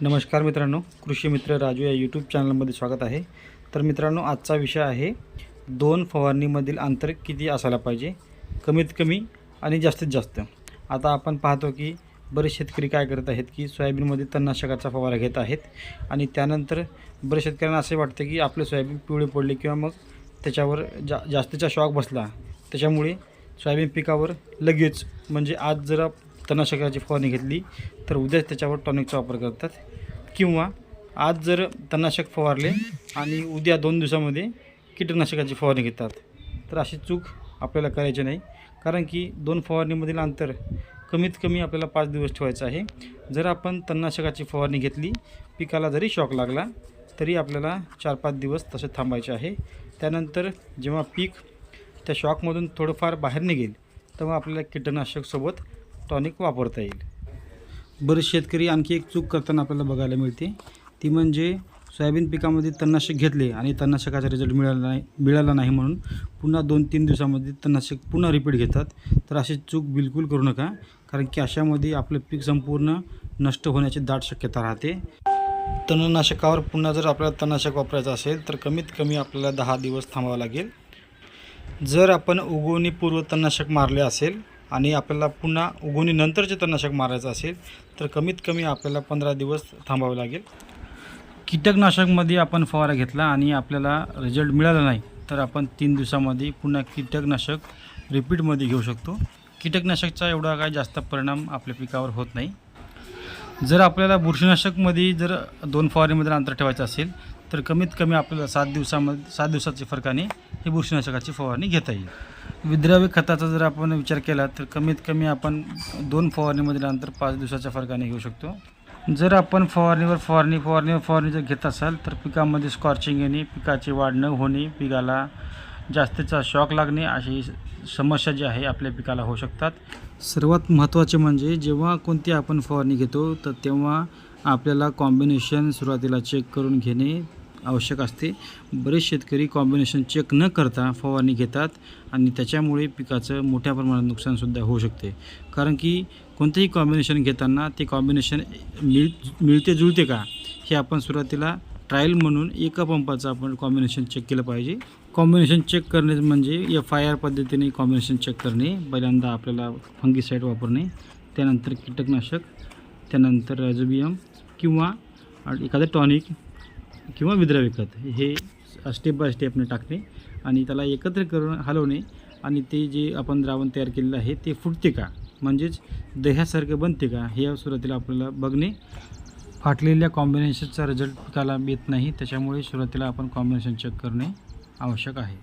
नमस्कार मित्रांनो कृषी मित्र राजू या यूट्यूब चॅनलमध्ये स्वागत आहे. तर मित्रांनो आजचा विषय आहे दोन फवारणीमधील अंतर किती असायला पाहिजे? कमीत कमी आणि जास्तीत जास्त. आता आपण पाहतो की बरेच शेतकरी काय करत आहेत की सोयाबीनमध्ये तणनाशकाचा फवारा घेत आहेत आणि त्यानंतर बरेच शेतकऱ्यांना असे वाटते की आपले सोयाबीन पिवळे पडले किंवा मग त्याच्यावर जा जास्तीचा शॉक बसला. त्याच्यामुळे सोयाबीन पिकावर लगेच म्हणजे आज जरा तणनाशकाची फवारणी घेतली तर उद्याच त्याच्यावर टॉनिकचा वापर करतात. किंवा आज जर तणनाशक फवारले आणि उद्या दोन दिवसामध्ये कीटकनाशकाची फवारणी घेतात तर अशी चूक आपल्याला करायची नाही. कारण की दोन फवारणीमधील अंतर कमीत कमी आपल्याला पाच दिवस ठेवायचं आहे. जर आपण तणनाशकाची फवारणी घेतली पिकाला जरी शॉक लागला तरी आपल्याला चार पाच दिवस तसे थांबायचे आहे. त्यानंतर जेव्हा पीक त्या शॉकमधून थोडंफार बाहेर निघेल तेव्हा आपल्याला कीटकनाशकसोबत टॉनिक वापरता येईल. बरेच शेतकरी आणखी एक चूक करताना आपल्याला बघायला मिळते. ती म्हणजे सोयाबीन पिकामध्ये तणनाशक घेतले आणि तणनाशकाचा रिझल्ट मिळाला नाही मिळाला नाही म्हणून पुन्हा दोन तीन दिवसामध्ये तणनाशक पुन्हा रिपीट घेतात. तर अशी चूक बिलकुल करू नका कारण की अशामध्ये आपलं पीक संपूर्ण नष्ट होण्याची दाट शक्यता राहते. तणनाशकावर पुन्हा जर आपल्याला तणनाशक वापरायचं असेल तर कमीत कमी आपल्याला दहा दिवस थांबावं लागेल. जर आपण उगवणीपूर्व तणनाशक मारले असेल आणि आपल्याला पुन्हा उगवणीनंतरचे तणनाशक मारायचं असेल तर कमीत कमी आपल्याला पंधरा दिवस थांबावं लागेल. कीटकनाशकमध्ये आपण फवारा घेतला आणि आपल्याला रिझल्ट मिळाला नाही तर आपण तीन दिवसामध्ये पुन्हा कीटकनाशक रिपीटमध्ये घेऊ शकतो. कीटकनाशकचा एवढा काय जास्त परिणाम आपल्या पिकावर होत नाही. जर आपल्याला बुरशीनाशकमध्ये जर दोन फवारीमध्ये अंतर ठेवायचं असेल तर कमीत कमी आपल्याला सात दिवसामध्ये सात दिवसाच्या फरकाने ही बुरशीनाशकाची फवारणी घेता येईल. विद्राव्य खताचा जर आपण विचार केला तर कमीत कमी आपण दोन फवारणीमधील अंतर पाच दिवसाच्या फरकाने घेऊ शकतो. जर आपण फवारणीवर फवारणी फवारणीवर फवारणी जर घेत असाल तर पिकामध्ये स्कॉर्चिंग येणे पिकाची वाढ न होणे पिकाला जास्तीचा शॉक लागणे अशी समस्या जी आहे आपल्या पिकाला होऊ शकतात. सर्वात महत्त्वाचे म्हणजे जेव्हा कोणती आपण फवारणी घेतो तर तेव्हा आपल्याला कॉम्बिनेशन सुरुवातीला चेक करून घेणे आवश्यक असते. बरेच शेतकरी कॉम्बिनेशन चेक न करता फवारणी घेतात आणि त्याच्यामुळे पिकाचं मोठ्या प्रमाणात नुकसानसुद्धा होऊ शकते. कारण की कोणतंही कॉम्बिनेशन घेताना ते कॉम्बिनेशन मिळ मिळते जुळते का? हे आपण सुरुवातीला ट्रायल म्हणून एका पंपाचं आपण कॉम्बिनेशन चेक केलं पाहिजे. कॉम्बिनेशन चेक करणे म्हणजे एफ आय आर पद्धतीने कॉम्बिनेशन चेक करणे पहिल्यांदा आपल्याला फंगीसाईड वापरणे त्यानंतर कीटकनाशक त्यानंतर रॅझोबियम किंवा एखादं टॉनिक किंवा विद्राव्य खत हे स्टेप बाय स्टेपने टाकणे आणि त्याला एकत्र करून हलवणे आणि ते जे आपण द्रावण तयार केलेलं आहे ते फुटते का? म्हणजेच दह्यासारखं बनते का? हे सुरुवातीला आपल्याला बघणे. फाटलेल्या कॉम्बिनेशनचा रिझल्ट पिकाला येत नाही त्याच्यामुळे सुरुवातीला आपण कॉम्बिनेशन चेक करणे आवश्यक आहे.